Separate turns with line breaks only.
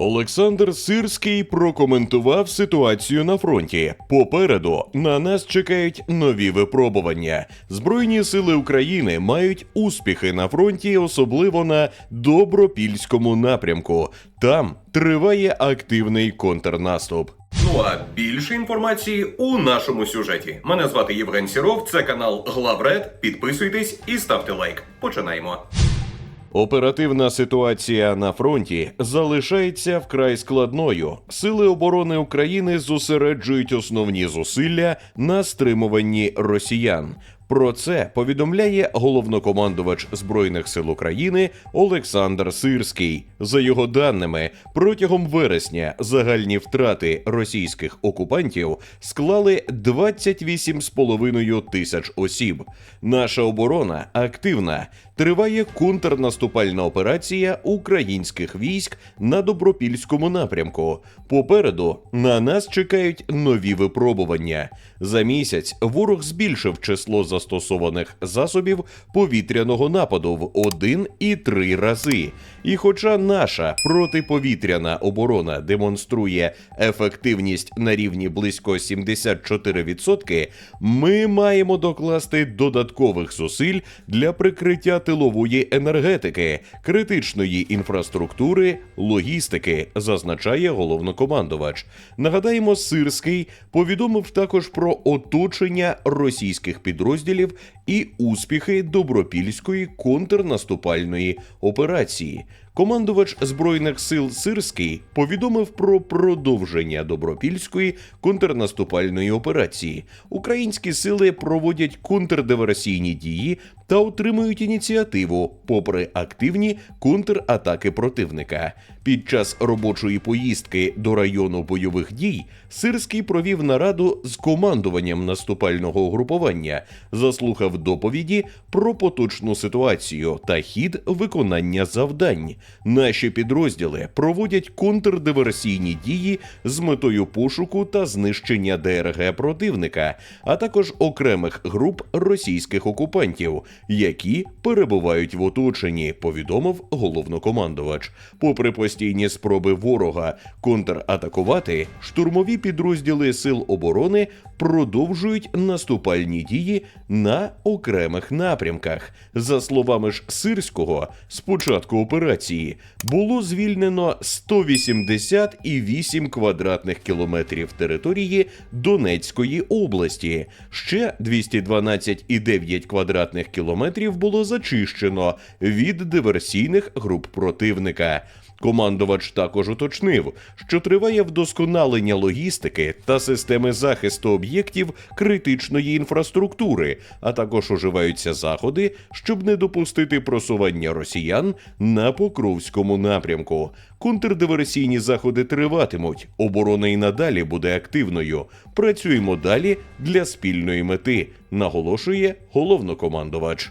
Олександр Сирський прокоментував ситуацію на фронті. Попереду на нас чекають нові випробування. Збройні сили України мають успіхи на фронті, особливо на добропільському напрямку. Там триває активний контрнаступ.
Ну а більше інформації у нашому сюжеті. Мене звати Євген Сіров, це канал Главред. Підписуйтесь і ставте лайк. Починаємо.
Оперативна ситуація на фронті залишається вкрай складною. Сили оборони України зосереджують основні зусилля на стримуванні росіян. Про це повідомляє головнокомандувач збройних сил України Олександр Сирський. За його даними, протягом вересня загальні втрати російських окупантів склали 28,5 тисяч осіб. Наша оборона активна. Триває контрнаступальна операція українських військ на добропільському напрямку. Попереду на нас чекають нові випробування. За місяць ворог збільшив число застосованих засобів повітряного нападу в один і три рази. І хоча наша протиповітряна оборона демонструє ефективність на рівні близько 74%, ми маємо докласти додаткових зусиль для прикриття тилової енергетики, критичної інфраструктури, логістики, зазначає головнокомандувач. Нагадаємо, Сирський повідомив також про оточення російських підрозділів і успіхи добропільської контрнаступальної операції. Командувач збройних сил Сирський повідомив про продовження добропільської контрнаступальної операції. Українські сили проводять контрдиверсійні дії та отримують ініціативу, попри активні контратаки противника. Під час робочої поїздки до району бойових дій Сирський провів нараду з командуванням наступального угрупування, заслухав доповіді про поточну ситуацію та хід виконання завдань. Наші підрозділи проводять контрдиверсійні дії з метою пошуку та знищення ДРГ противника, а також окремих груп російських окупантів, які перебувають в оточенні, повідомив головнокомандувач. Попри постійні спроби ворога контратакувати, штурмові підрозділи сил оборони продовжують наступальні дії на окремих напрямках. За словами ж Сирського, з початку операції було звільнено 188 квадратних кілометрів території Донецької області. Ще 212,9 квадратних кілометрів було зачищено від диверсійних груп противника. Командувач також уточнив, що триває вдосконалення логістики та системи захисту об'єктів критичної інфраструктури, а також уживаються заходи, щоб не допустити просування росіян на Покровському напрямку. Контрдиверсійні заходи триватимуть. Оборона і надалі буде активною. Працюємо далі для спільної мети, наголошує головнокомандувач.